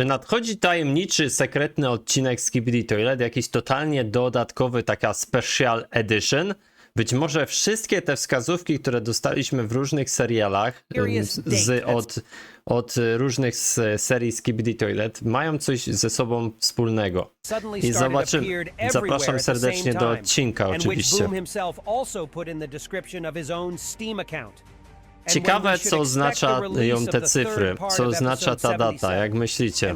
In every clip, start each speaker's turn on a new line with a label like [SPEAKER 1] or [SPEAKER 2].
[SPEAKER 1] Czy nadchodzi tajemniczy, sekretny odcinek z Skibidi Toilet, jakiś totalnie dodatkowy, taka special edition? Być może wszystkie te wskazówki, które dostaliśmy w różnych serialach z, od, od różnych z serii Skibidi Toilet mają coś ze sobą wspólnego. I zobaczymy. Zapraszam serdecznie do odcinka oczywiście. Ciekawe,
[SPEAKER 2] we
[SPEAKER 1] co oznacza ją te cyfry, co oznacza ta data,
[SPEAKER 2] 77,
[SPEAKER 1] jak myślicie?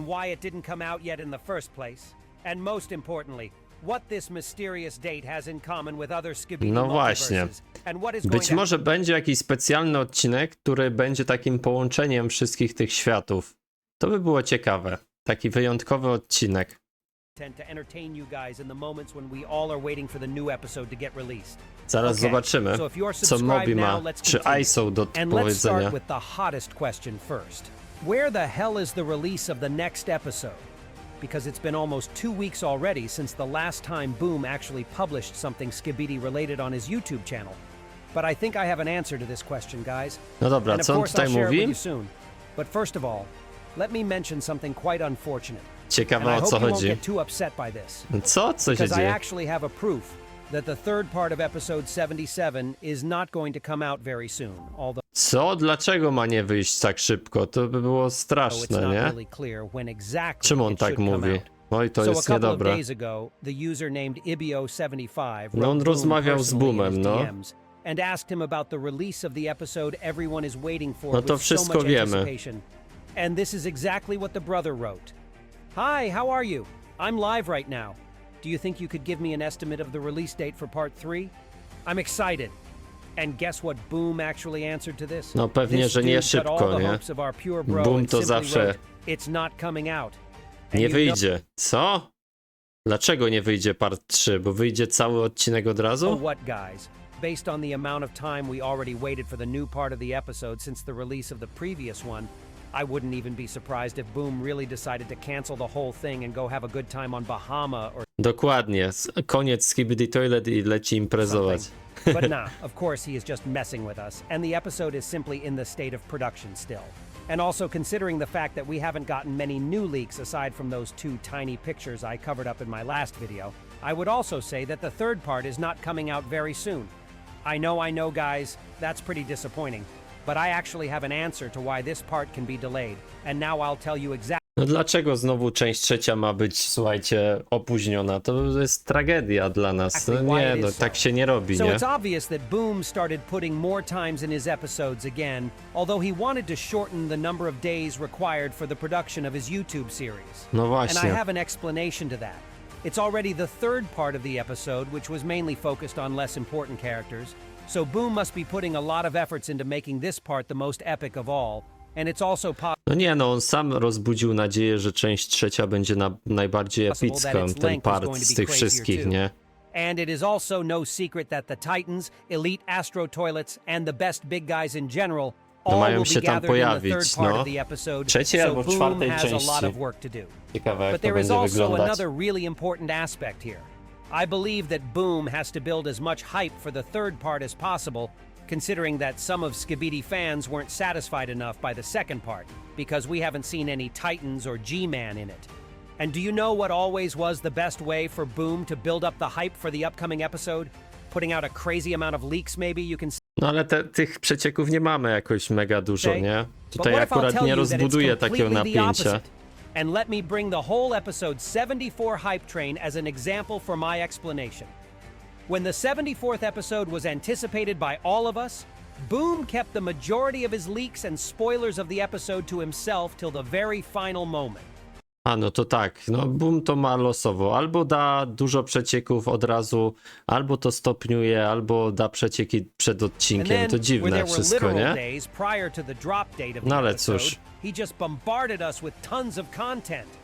[SPEAKER 1] No właśnie. Być może będzie jakiś specjalny odcinek, który będzie takim połączeniem wszystkich tych światów. To by było ciekawe. Taki wyjątkowy odcinek. Zaraz zobaczymy, co Mobi ma, czy. ISO do powiedzenia.
[SPEAKER 2] Where the hell is the release of the next episode? Because it's been almost two weeks already since the last time Boom actually published something Skibidi related on his YouTube channel. But I think I have an answer to this question, guys.
[SPEAKER 1] No dobra,
[SPEAKER 2] and
[SPEAKER 1] co on tutaj mówi?
[SPEAKER 2] soon. But first of all, let me mention something quite unfortunate.
[SPEAKER 1] Ciekawe o co chodzi. Co? Co się dzieje?
[SPEAKER 2] That the third part of episode 77 is not going to come out very soon, although
[SPEAKER 1] Co? Dlaczego ma nie wyjść tak szybko? To by było
[SPEAKER 2] it's
[SPEAKER 1] straszne,
[SPEAKER 2] not
[SPEAKER 1] nie?
[SPEAKER 2] really clear when exactly
[SPEAKER 1] Czym on
[SPEAKER 2] it
[SPEAKER 1] tak
[SPEAKER 2] should come
[SPEAKER 1] mówi?
[SPEAKER 2] out.
[SPEAKER 1] Oj, to
[SPEAKER 2] so a
[SPEAKER 1] jest
[SPEAKER 2] couple of
[SPEAKER 1] niedobre.
[SPEAKER 2] days ago, the user named Ibio75
[SPEAKER 1] No, on
[SPEAKER 2] wrote Boom
[SPEAKER 1] rozmawiał z
[SPEAKER 2] personally in
[SPEAKER 1] Boomem,
[SPEAKER 2] his
[SPEAKER 1] no.
[SPEAKER 2] DMs and asked him about the release of the episode everyone is waiting for
[SPEAKER 1] No to
[SPEAKER 2] with so
[SPEAKER 1] wszystko
[SPEAKER 2] much
[SPEAKER 1] wiemy.
[SPEAKER 2] anticipation. And this is exactly what the brother wrote. Hi, how are you? I'm live right now. Do you think you could give me an estimate of the release date for part 3? I'm excited. And guess what Boom actually answered to this?
[SPEAKER 1] No pewnie,
[SPEAKER 2] This
[SPEAKER 1] że nie
[SPEAKER 2] dude cut all
[SPEAKER 1] szybko, nie?
[SPEAKER 2] hopes of our pure bro
[SPEAKER 1] Boom to zawsze
[SPEAKER 2] It's not coming out.
[SPEAKER 1] Nie wyjdzie. Co? Dlaczego nie wyjdzie part 3? Bo wyjdzie cały odcinek od razu?
[SPEAKER 2] what, guys? Based on the amount of time we already waited for the new part of the episode since the release of the previous one, I wouldn't even be surprised if Boom really decided to cancel the whole thing and go have a good time on Bahama or
[SPEAKER 1] Dokładnie. Koniec Skibidi Toilet i leci imprezować.
[SPEAKER 2] but nah, of course he is just messing with us, and the episode is simply in the state of production still. And also considering the fact that we haven't gotten many new leaks aside from those two tiny pictures I covered up in my last video, I would also say that the third part is not coming out very soon. I know, I know, guys, that's pretty disappointing, but I actually have an answer to why this part can be delayed, and now I'll tell you exactly.
[SPEAKER 1] No dlaczego znowu część trzecia ma być, słuchajcie, opóźniona? To jest tragedia dla nas. No nie, no tak się nie robi,
[SPEAKER 2] So
[SPEAKER 1] nie?
[SPEAKER 2] it's obvious that Boom started putting more times in his episodes again, although he wanted to shorten the number of days required for the production of his YouTube series.
[SPEAKER 1] No
[SPEAKER 2] And I
[SPEAKER 1] właśnie.
[SPEAKER 2] have an explanation to that. It's already the third part of the episode, which was mainly focused on less important characters. So Boom must be putting a lot of efforts into making this part the most epic of all.
[SPEAKER 1] No nie, no on sam rozbudził nadzieję, że część trzecia będzie na, najbardziej epicką, ten part z tych wszystkich, nie?
[SPEAKER 2] And it is also no secret that the Titans, Elite Astro Toilets, and the best big guys in general all
[SPEAKER 1] mają
[SPEAKER 2] will
[SPEAKER 1] się
[SPEAKER 2] be
[SPEAKER 1] tam
[SPEAKER 2] gathered in the
[SPEAKER 1] pojawić,
[SPEAKER 2] third part
[SPEAKER 1] no.
[SPEAKER 2] of the episode.
[SPEAKER 1] Trzeciej
[SPEAKER 2] so
[SPEAKER 1] albo
[SPEAKER 2] Boom
[SPEAKER 1] czwartej
[SPEAKER 2] has a lot
[SPEAKER 1] części.
[SPEAKER 2] of work to do.
[SPEAKER 1] Ciekawe jak
[SPEAKER 2] But
[SPEAKER 1] to
[SPEAKER 2] there is
[SPEAKER 1] będzie
[SPEAKER 2] also
[SPEAKER 1] wyglądać.
[SPEAKER 2] another really important aspect here. I believe that Boom has to build as much hype for the third part as possible, considering that some of Skibidi fans weren't satisfied enough by the second part, because we haven't seen any Titans or G-Man in it. And do you know what always was the best way for Boom to build up the hype for the upcoming episode? Putting out a crazy amount of leaks, maybe you can
[SPEAKER 1] No ale te, tych przecieków nie mamy jakoś mega dużo,
[SPEAKER 2] say.
[SPEAKER 1] nie? Tutaj akurat nie
[SPEAKER 2] you that it's
[SPEAKER 1] rozbuduje takiego napięcia.
[SPEAKER 2] And let me bring the whole episode 74 Hype Train as an example for my explanation. When the 74th episode was anticipated by all of us, Boom kept the majority of his leaks and spoilers of the episode to himself till the very final moment.
[SPEAKER 1] A no to tak, no boom to ma losowo. Albo da dużo przecieków od razu, albo to stopniuje, albo da przecieki przed odcinkiem. To dziwne wszystko, nie? No ale cóż.
[SPEAKER 2] he just bombarded us with tons of content.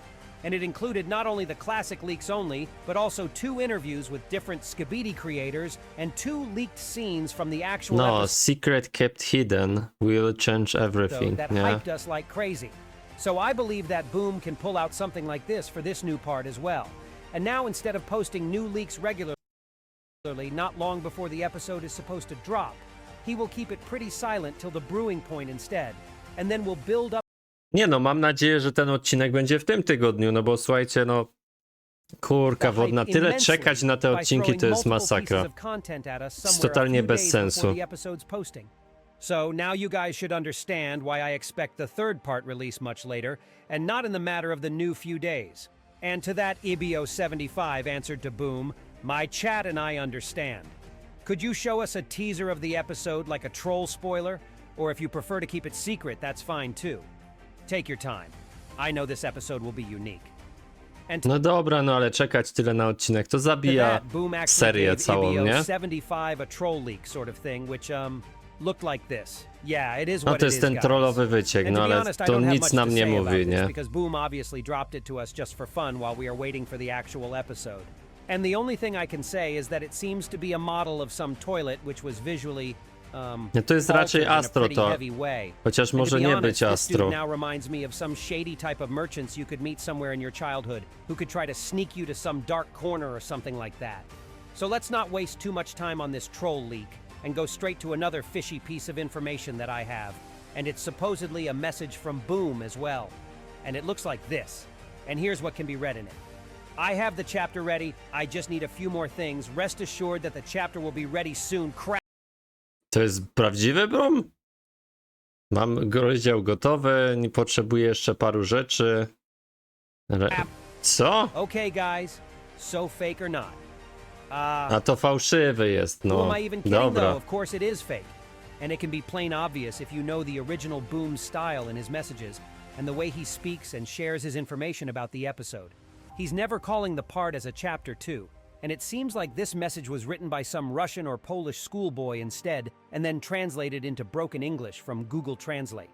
[SPEAKER 2] And it included not only the classic leaks only, but also two interviews with different Skibidi creators and two leaked scenes from the actual
[SPEAKER 1] No,
[SPEAKER 2] episode
[SPEAKER 1] secret kept hidden will change everything,
[SPEAKER 2] that
[SPEAKER 1] nie?
[SPEAKER 2] hyped us like crazy. So I believe that Boom can pull out something like this for this new part as well. And now instead of posting new leaks regularly, not long before the episode is supposed to drop, he will keep it pretty silent till the brewing point instead, and then we'll build up
[SPEAKER 1] Nie no, mam nadzieję, że ten odcinek będzie w tym tygodniu, no bo słuchajcie, no kurka wodna, tyle czekać na te odcinki to jest masakra.
[SPEAKER 2] Jest
[SPEAKER 1] totalnie bez sensu.
[SPEAKER 2] So now you guys should understand why I expect the third part release much later, and not in the matter of the new few days. And to that Ibio75 answered to Boom, my chat and I understand. Could you show us a teaser of the episode like a troll spoiler? Or if you prefer to keep it secret, that's fine too. Take your time. I know this episode will be unique. And
[SPEAKER 1] No dobra, no ale czekać tyle na odcinek to zabija
[SPEAKER 2] that, Boom actually
[SPEAKER 1] serię
[SPEAKER 2] gave
[SPEAKER 1] całą,
[SPEAKER 2] Ibio
[SPEAKER 1] nie?
[SPEAKER 2] 75 a troll leak sort of thing, which um looked like this. Yeah, it is
[SPEAKER 1] No
[SPEAKER 2] what
[SPEAKER 1] to
[SPEAKER 2] it
[SPEAKER 1] jest
[SPEAKER 2] is,
[SPEAKER 1] ten
[SPEAKER 2] guys.
[SPEAKER 1] trollowy wyciek,
[SPEAKER 2] And
[SPEAKER 1] no
[SPEAKER 2] to be
[SPEAKER 1] ale
[SPEAKER 2] honest, I
[SPEAKER 1] to
[SPEAKER 2] don't have
[SPEAKER 1] nic
[SPEAKER 2] much
[SPEAKER 1] nam
[SPEAKER 2] to
[SPEAKER 1] nie
[SPEAKER 2] say about
[SPEAKER 1] mówi,
[SPEAKER 2] this
[SPEAKER 1] nie?
[SPEAKER 2] Because Boom obviously dropped it to us just for fun while we are waiting for the actual episode. And the only thing I can say is that it seems to be a model of some toilet which was visually Um,
[SPEAKER 1] no to jest raczej Astro to.
[SPEAKER 2] heavy way.
[SPEAKER 1] Chociaż może nie być
[SPEAKER 2] this
[SPEAKER 1] Astro.
[SPEAKER 2] now reminds me of some shady type of merchants you could meet somewhere in your childhood who could try to sneak you to some dark corner or something like that. So let's not waste too much time on this troll leak and go straight to another fishy piece of information that I have. And it's supposedly a message from Boom as well. And it looks like this. And here's what can be read in it. I have the chapter ready. I just need a few more things. Rest assured that the chapter will be ready soon. Crap.
[SPEAKER 1] To jest prawdziwy brom? Mam rozdział gotowy, nie potrzebuję jeszcze paru rzeczy. Re... Co?
[SPEAKER 2] Okay, guys. So fake or not? Uh,
[SPEAKER 1] A to fałszywy jest, no. Dobra.
[SPEAKER 2] Of course it is fake. And it can be plain obvious if you know the original Boom style in his messages and the way he speaks and shares his information about the episode. He's never calling the part as a chapter 2, and it seems like this message was written by some Russian or Polish schoolboy instead and then translated into broken English from Google Translate.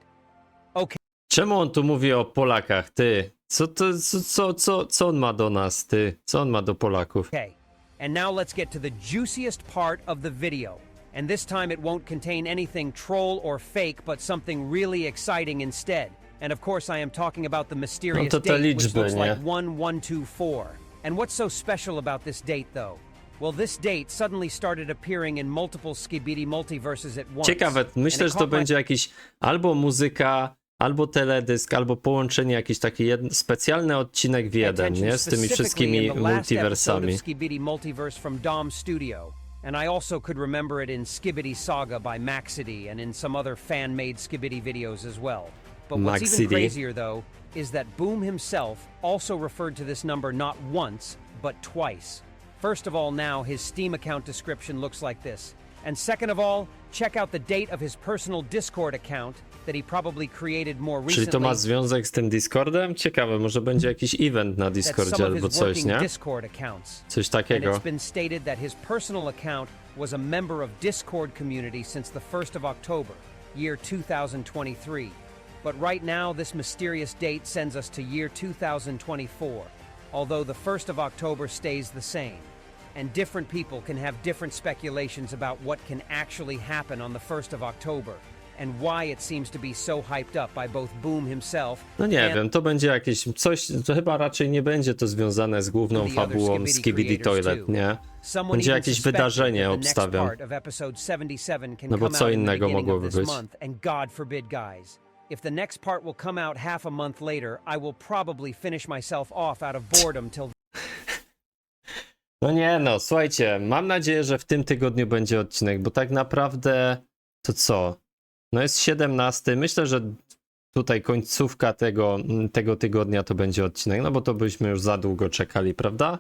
[SPEAKER 2] Okay.
[SPEAKER 1] Czemu on tu mówi o Polakach, ty? Co, to, co, co, co, on ma do nas, ty? Co on ma do Polaków?
[SPEAKER 2] Okay, and now let's get to the juiciest part of the video. And this time it won't contain anything troll or fake, but something really exciting instead. And of course, I am talking about the mysterious
[SPEAKER 1] No
[SPEAKER 2] date, which
[SPEAKER 1] liczby,
[SPEAKER 2] looks
[SPEAKER 1] nie?
[SPEAKER 2] like 1124. And what's so special about this date, though? Well, this date suddenly started appearing in multiple Skibidi multiverses at once.
[SPEAKER 1] Ciekawe, myślę, że to będzie jakiś albo muzyka, albo teledysk, albo połączenie, jakiś taki specjalny odcinek w jeden, nie? Z tymi wszystkimi multiversami.
[SPEAKER 2] Skibidi Multiverse from Dom Studio. And I also could remember it in Skibidi Saga by Maxity and in some other fan-made Skibidi videos as well. But what's even crazier though is that Boom himself also referred to this number not once, but twice. First of all, now his Steam account description looks like this. And second of all, check out the date of his personal Discord account that he probably created more recently.
[SPEAKER 1] Czyli to ma związek z tym Discordem? Ciekawe, może będzie jakiś event na Discordzie albo coś, nie?
[SPEAKER 2] Discord accounts.
[SPEAKER 1] Coś takiego.
[SPEAKER 2] And it's been stated that his personal account was a member of Discord community since the 1st of October, year 2023. But right now, this mysterious date sends us to year 2024, although the 1st of October stays the same. And different people can have different speculations about what can actually happen on the 1st of October, and why it seems to be so hyped up by both Boom himself
[SPEAKER 1] No nie
[SPEAKER 2] and
[SPEAKER 1] wiem, to będzie jakieś coś, to chyba raczej nie będzie to związane z główną fabułą
[SPEAKER 2] Skibidi
[SPEAKER 1] Toilet, nie? Będzie jakieś wydarzenie, obstawiam.
[SPEAKER 2] part of episode 77 can
[SPEAKER 1] No bo co innego mogłoby być?
[SPEAKER 2] month, and God forbid, guys, if the next part will come out half a month later, I will probably finish myself off out of boredom till
[SPEAKER 1] No nie no, słuchajcie, mam nadzieję, że w tym tygodniu będzie odcinek, bo tak naprawdę to co? No jest 17, myślę, że tutaj końcówka tego, tego tygodnia to będzie odcinek, no bo to byśmy już za długo czekali, prawda?